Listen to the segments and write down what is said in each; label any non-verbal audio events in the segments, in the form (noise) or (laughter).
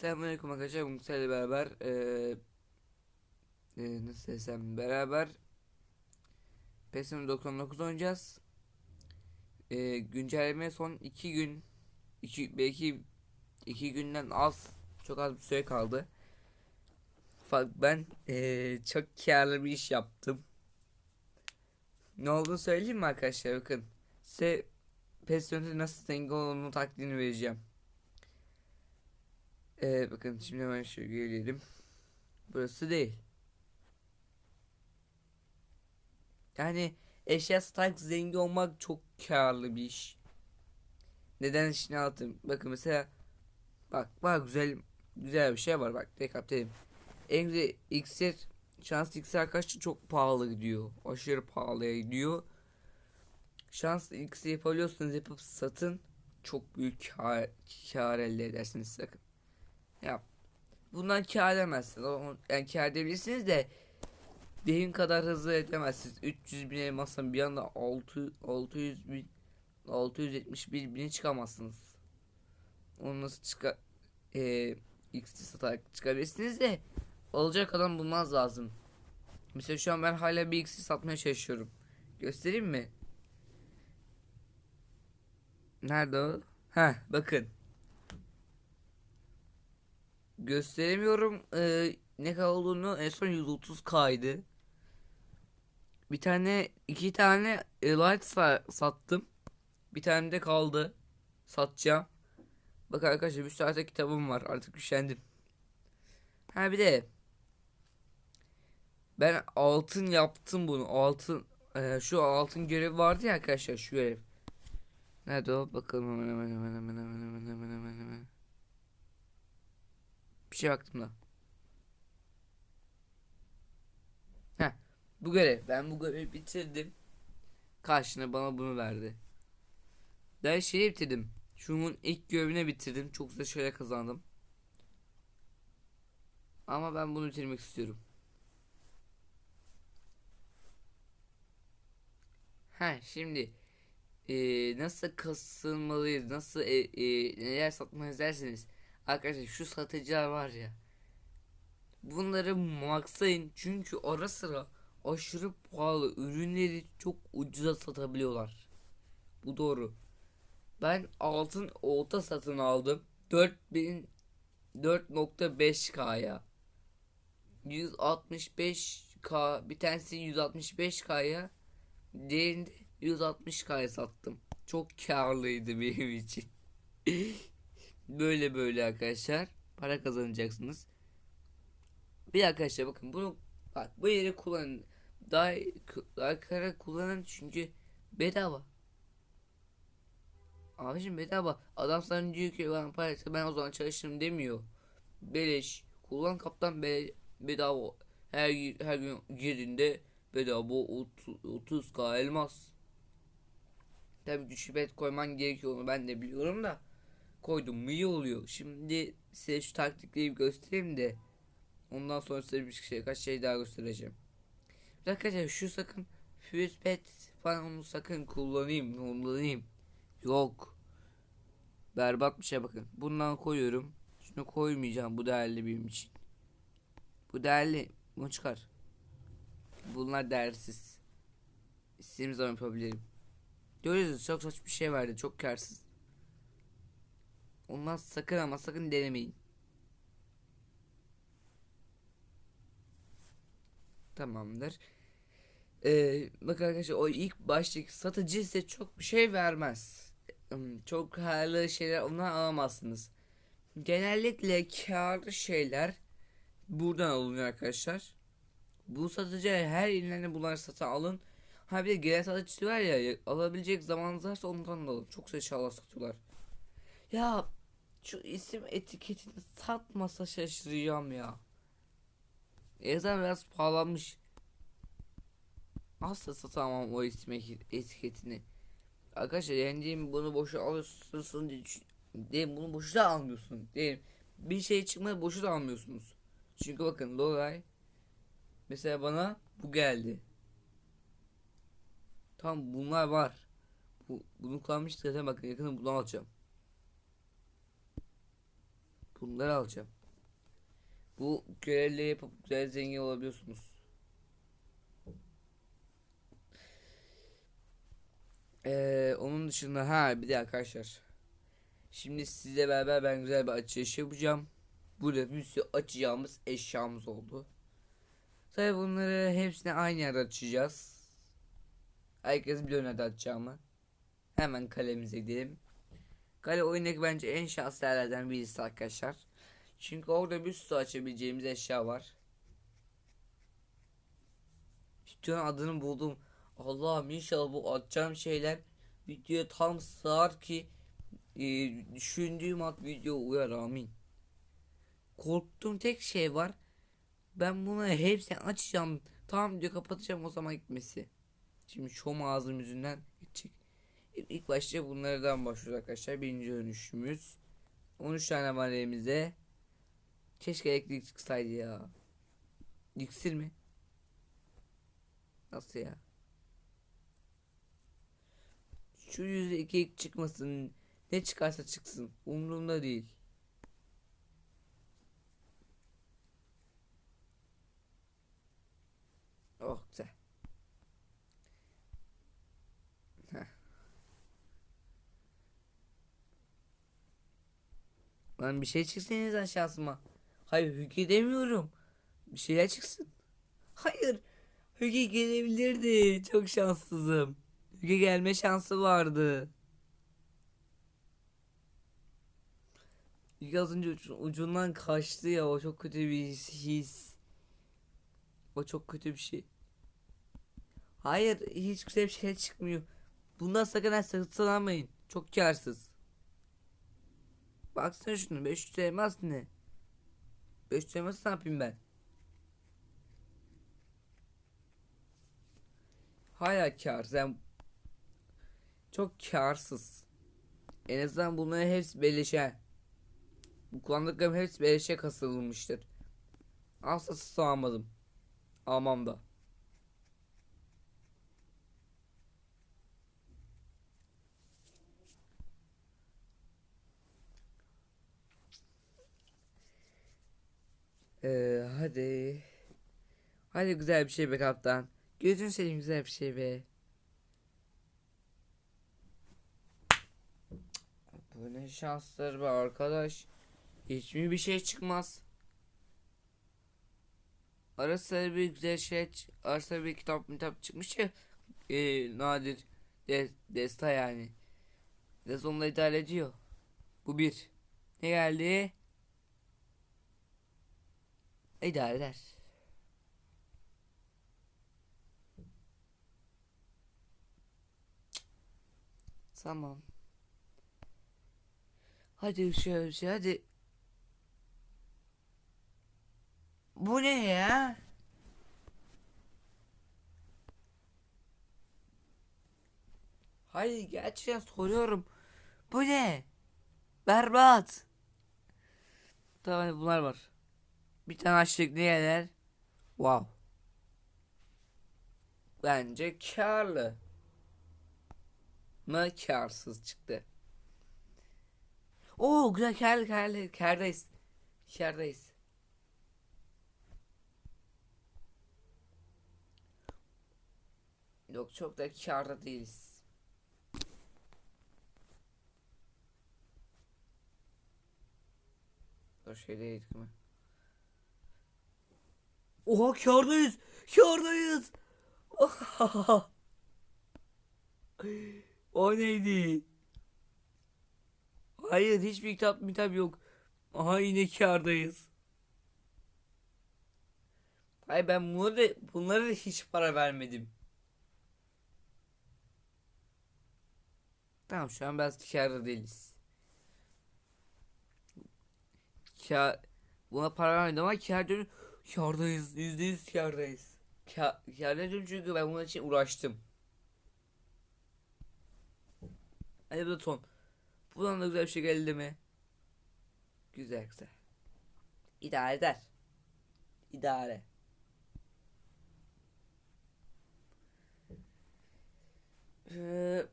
Selamünaleyküm arkadaşlar. Bugün sizlerle beraber eee eee, nasıl desem beraber PES'in 99 oynayacağız. Eee güncelleme son 2 gün 2 belki 2 günden az çok az bir süre kaldı. Fakat ben eee, çok karlı bir iş yaptım. Ne olduğunu söyleyeyim mi arkadaşlar? Bakın size PES nasıl zengin olduğunu taklidini vereceğim. Ee, bakın şimdi hemen şöyle gelelim. Burası değil. Yani eşya satarak zengin olmak çok karlı bir iş. Neden işini anlatayım. Bakın mesela bak bak güzel güzel bir şey var bak rekap dedim. En güzel iksir şans iksir arkadaşlar çok pahalı gidiyor. Aşırı pahalıya gidiyor. Şans iksir yapabiliyorsunuz yapıp satın. Çok büyük kar, kar elde edersiniz sakın. Ya bundan kâr edemezsiniz. Yani kâr edebilirsiniz de benim kadar hızlı edemezsiniz. 300 bin elmasdan bir anda 6 600 bin 671 bini çıkamazsınız. Onu nasıl çıkar e, X satarak çıkabilirsiniz de olacak adam bulmaz lazım. Mesela şu an ben hala bir X'i satmaya çalışıyorum. Göstereyim mi? Nerede o? Heh bakın. Gösteremiyorum ee, ne kadar olduğunu en son 130k'ydı. Bir tane iki tane e, light sa- sattım. Bir tane de kaldı. Satacağım. Bak arkadaşlar bir saatte kitabım var artık üşendim. Ha bir de ben altın yaptım bunu. Altın e, şu altın görevi vardı ya arkadaşlar şu görev. Nerede o? Bakalım hemen hemen hemen hemen hemen hemen hemen hemen. Bir şey baktım da. Heh, bu görev. Ben bu görevi bitirdim. Karşına bana bunu verdi. Ben şeyi bitirdim. Şunun ilk görevini bitirdim. Çok güzel şeyler kazandım. Ama ben bunu bitirmek istiyorum. Ha şimdi eee, nasıl kasılmalıyız, nasıl e, e, neler satmalıyız derseniz arkadaşlar şu satıcılar var ya bunları maksayın çünkü ara sıra aşırı pahalı ürünleri çok ucuza satabiliyorlar. Bu doğru. Ben altın olta satın aldım. 4000 4.5K'ya 165K bir tanesi 165K'ya diğerini 160K'ya sattım. Çok karlıydı benim için. (laughs) böyle böyle arkadaşlar para kazanacaksınız. Bir arkadaşlar bakın bunu bak bu yeri kullanın. Daha daha kara kullanın çünkü bedava. Abicim bedava. Adam sana diyor ki ben paraysa ben o zaman çalışırım demiyor. Beleş. Kullan kaptan be bedava. Her her gün girdiğinde bedava 30, 30k elmas. Tabi düşük bet koyman gerekiyor onu ben de biliyorum da. Koydum iyi oluyor. Şimdi size şu taktikleri bir göstereyim de. Ondan sonra size bir şey kaç şey daha göstereceğim. Arkadaşlar şu sakın Fuse pet falan onu sakın kullanayım kullanayım. Yok. Berbat bir şey bakın. Bundan koyuyorum. Şunu koymayacağım. Bu değerli benim için. Bu değerli. Bunu çıkar. Bunlar değersiz. İstediğim zaman yapabilirim. Görüyorsunuz çok saçma bir şey verdi. Çok karsız. Ondan sakın ama sakın denemeyin. Tamamdır. Ee, bak arkadaşlar o ilk baştaki satıcı size çok bir şey vermez. Hmm, Çok karlı şeyler ondan alamazsınız. Genellikle karlı şeyler buradan alınıyor arkadaşlar. Bu satıcı her ilerine bunları satın alın. Ha bir de gelen satıcısı var ya alabilecek zamanınız varsa ondan da alın. Çok güzel satıyorlar. Ya şu isim etiketini satmasa şaşıracağım ya. Yazan biraz pahalanmış. Asla satamam o isim eti- etiketini. Arkadaşlar yendiğim bunu boşa alıyorsun diye Değil bunu boşuna almıyorsun. Değil. Bir şey çıkmadı boşuna almıyorsunuz. Çünkü bakın Loray mesela bana bu geldi. Tamam bunlar var. Bu, bunu kullanmıştık zaten bakın yakında bunu alacağım. Bunları alacağım. Bu görevleri yapıp güzel zengin olabiliyorsunuz. Ee, onun dışında ha bir de arkadaşlar. Şimdi sizle beraber ben güzel bir açılış yapacağım. Burada bir sürü açacağımız eşyamız oldu. Tabi bunları hepsini aynı yerde açacağız. Herkes biliyor nerede açacağımı. Hemen kalemize gidelim. Kale oyundaki bence en şanslı yerlerden birisi arkadaşlar. Çünkü orada bir sürü açabileceğimiz eşya var. Videonun adını buldum. Allah'ım inşallah bu atacağım şeyler videoya tam sığar ki e, düşündüğüm at video uyar amin. Korktuğum tek şey var. Ben bunu hepsini açacağım. Tamam video kapatacağım o zaman gitmesi. Şimdi şom ağzım yüzünden gidecek. İlk, başta bunlardan başlıyoruz arkadaşlar. Birinci dönüşümüz. 13 tane var elimizde. Keşke elektrik çıksaydı ya. İksir mi? Nasıl ya? Şu yüzde iki çıkmasın. Ne çıkarsa çıksın. Umurumda değil. Oh güzel. Heh. Lan bir şey çıksın en azından şansıma. Hayır Hüge demiyorum. Bir şeyler çıksın. Hayır. Hüge gelebilirdi. Çok şanssızım. Hüge gelme şansı vardı. Hüge az önce ucu- ucundan kaçtı ya. O çok kötü bir his. O çok kötü bir şey. Hayır hiç güzel bir şey çıkmıyor. Bundan sakın satın Çok karsız. Baksana şunu 500 elmas ne? 500 elmas ne yapayım ben? Hala kar sen çok karsız. En azından bunların hepsi beleşe. Bu kullandıklarım hepsi beleşe kasılmıştır. Asla satın almadım. Almam da. Ee, hadi. Hadi güzel bir şey be kaptan. Gözün seveyim güzel bir şey be. Bu ne şanslar be arkadaş. Hiç mi bir şey çıkmaz? Ara sıra bir güzel şey ara sıra bir kitap kitap çıkmış ya e, nadir de, desta yani. Biraz onunla idare ediyor. Bu bir. Ne geldi? İdare eder. Tamam. Hadi şey hadi. Bu ne ya? Hayır gerçekten soruyorum. Bu ne? Berbat. Tamam bunlar var. Bir tane açlık ne eder? Wow. Bence karlı. Mı karsız çıktı. Oo güzel karlı karlı kardayız. Kardayız. Yok çok da karda değiliz. Dur şeydeydik mi? Oha kardayız. Kardayız. (laughs) o neydi? Hayır hiçbir kitap mitap yok. Aha yine kardayız. Hayır ben bunları, bunlara da hiç para vermedim. Tamam şu an biraz kârda değiliz. Kâr, buna para vermedim ama kâr dönü kârdayız. Yüzde yüz kârdayız. Kâr, kârdayım çünkü ben bunun için uğraştım. Hadi bu da ton. Buradan da güzel bir şey geldi mi? Güzel güzel. İdare eder. İdare. Ee,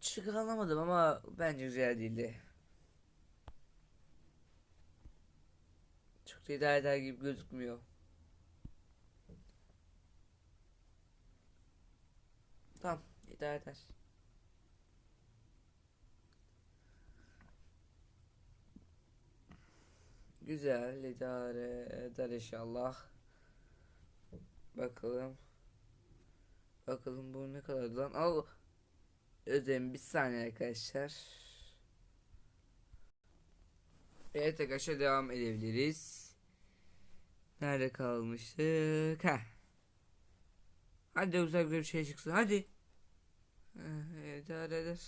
çıkaramadım ama bence güzel değildi. Çok da idare eder gibi gözükmüyor. Tamam idare eder. Güzel idare eder inşallah. Bakalım. Bakalım bu ne kadar lan. Al. Özlem bir saniye arkadaşlar. Evet arkadaşlar devam edebiliriz. Nerede kalmıştık? Ha. Hadi güzel güzel bir şey çıksın. Hadi. Eh, İdare eder.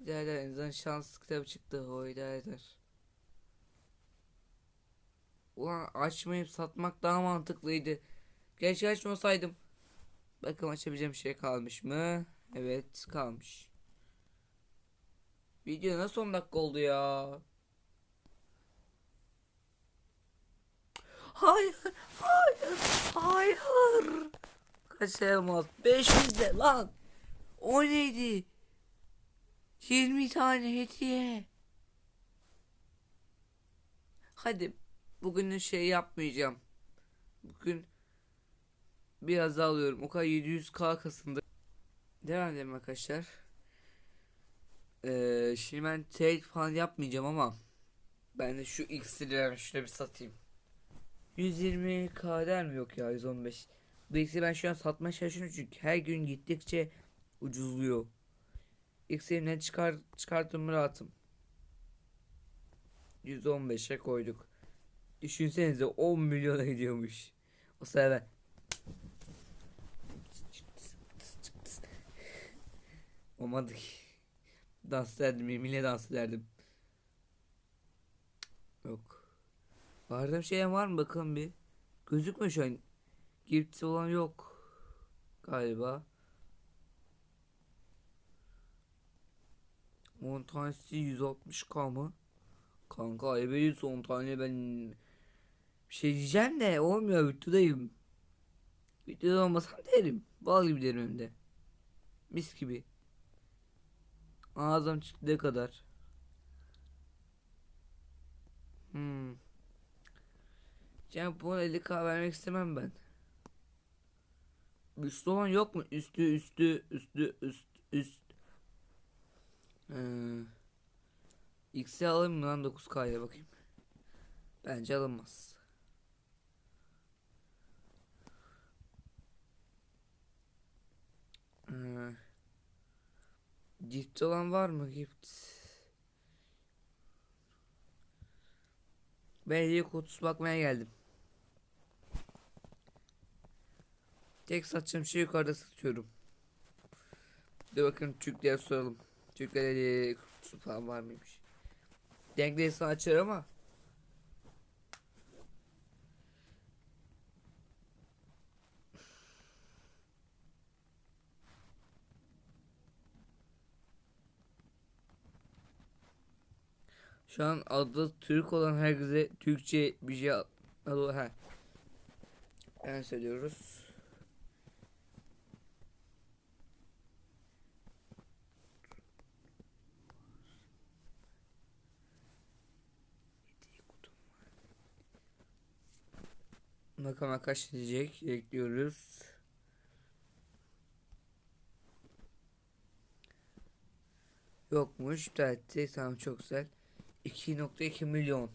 İdare eder. En şans kitabı çıktı. O idare eder. Ulan açmayıp satmak daha mantıklıydı. Keşke açmasaydım. Bakın açabileceğim şey kalmış mı? Evet kalmış. Video nasıl 10 dakika oldu ya? Hayır, hayır, hayır. Kaç elmas? 500 de lan. O neydi? 20 tane hediye. Hadi bugün şey yapmayacağım. Bugün biraz alıyorum. O kadar 700k kasında. Devam edelim arkadaşlar. Ee, şimdi ben trade falan yapmayacağım ama ben de şu iksirleri şöyle bir satayım. 120 kader mi yok ya 115. İksiri ben şu an satmaya çalışıyorum çünkü her gün gittikçe ucuzluyor. İksirimden çıkar çıkarttım rahatım. 115'e koyduk. Düşünsenize 10 milyona gidiyormuş. O ben Olmadı ki. Dans ederdim yeminle dans ederdim. Yok. Vardığım şey var mı bakalım bir. Gözükmüyor şu an. Gipsi olan yok. Galiba. 10 tanesi 160k mı? Kanka ayıp ediyorsun 10 tane ben bir şey diyeceğim de olmuyor videodayım. Videoda olmasam derim. Bal gibi derim hem de. Mis gibi. Ağzım çıktığı kadar. Hmm. Buna 50k vermek istemem ben. Üstü olan yok mu? Üstü üstü üstü üst üst. Ee, X'i alayım mı lan 9k'ya bakayım. Bence alınmaz. Ee, gift olan var mı gift? Ben hediye kutusu bakmaya geldim. Tek satacağım şey yukarıda satıyorum. Bir bakın Türklere soralım. Türklere hediye kutusu falan var mıymış? Denkleri açar ama Şu an adı Türk olan herkese Türkçe bir şey adı ha. Ben söylüyoruz. Bakalım kaç diyecek. Bekliyoruz. Yokmuş. Evet, tamam çok güzel. 2.2 milyon.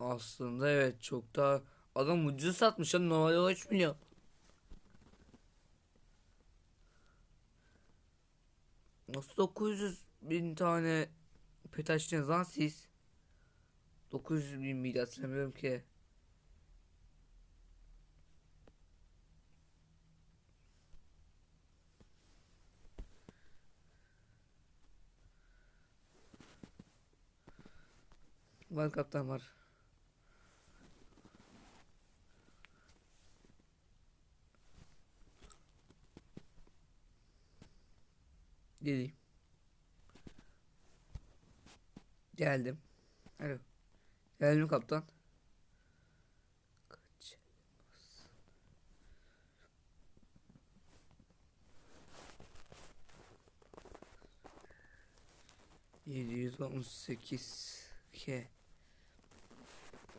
Aslında evet çok daha adam ucuz satmış lan normalde 3 milyon. Nasıl 900 bin tane pet açtınız lan siz? 900 bin miydi hatırlamıyorum ki. Kaptan var. Geleyim. Geldim. Alo. Geldim kaptan. Kaç? 718 K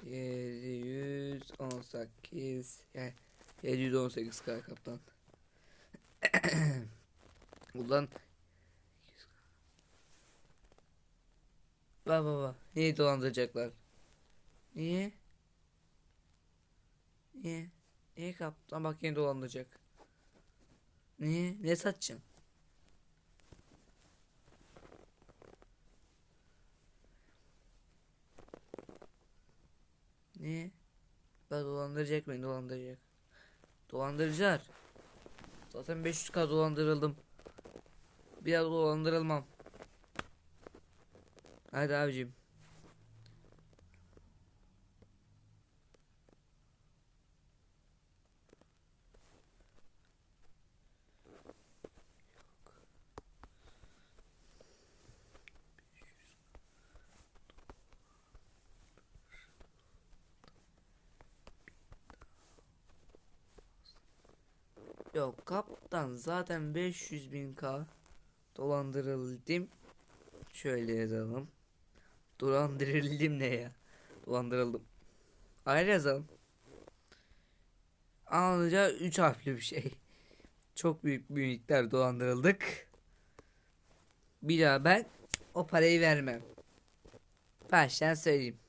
718 yani 718 k kaptan. (clears throat) Ulan Baba baba niye dolandıracaklar? Niye? Niye? Niye kaptan bak yine dolandıracak. Niye? Ne satacaksın? Niye? Bak dolandıracak beni dolandıracak. Dolandırıcılar. Zaten 500k dolandırıldım. Bir daha dolandırılmam. Hadi abicim. Yok kaptan zaten 500 bin k dolandırıldım. Şöyle yazalım. Dolandırıldım ne ya? Dolandırıldım. Ayrı yazalım. Anlayacağı 3 harfli bir şey. Çok büyük bir miktar dolandırıldık. Bir daha ben o parayı vermem. Baştan söyleyeyim.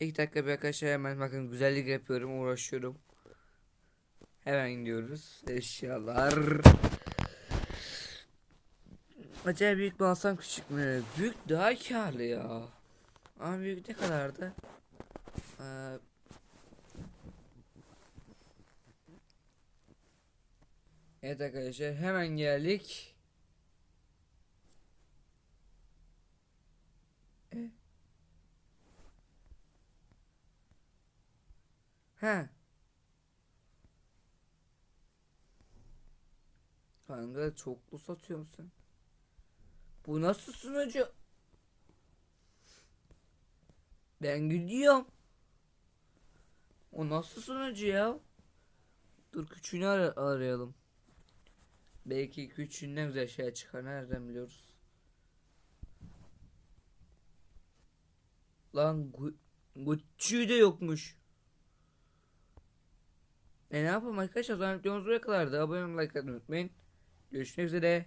İlk dakika bir arkadaşlar hemen bakın güzellik yapıyorum uğraşıyorum. Hemen gidiyoruz. Eşyalar. Acaba büyük mü alsam küçük mü? Büyük daha karlı ya. Ama büyük ne kadardı? Ee, evet arkadaşlar hemen geldik. E? Kanka çoklu satıyorsun sen. Bu nasıl sunucu? Ben gidiyorum. O nasıl sunucu ya? Dur küçüğünü ara- arayalım. Belki küçüğünden güzel şey çıkar. Nereden biliyoruz? Lan gu Gucci de yokmuş. E ne yapalım arkadaşlar? Videomuz buraya kadardı. Abone olmayı like atmayı unutmayın. Görüşmek üzere.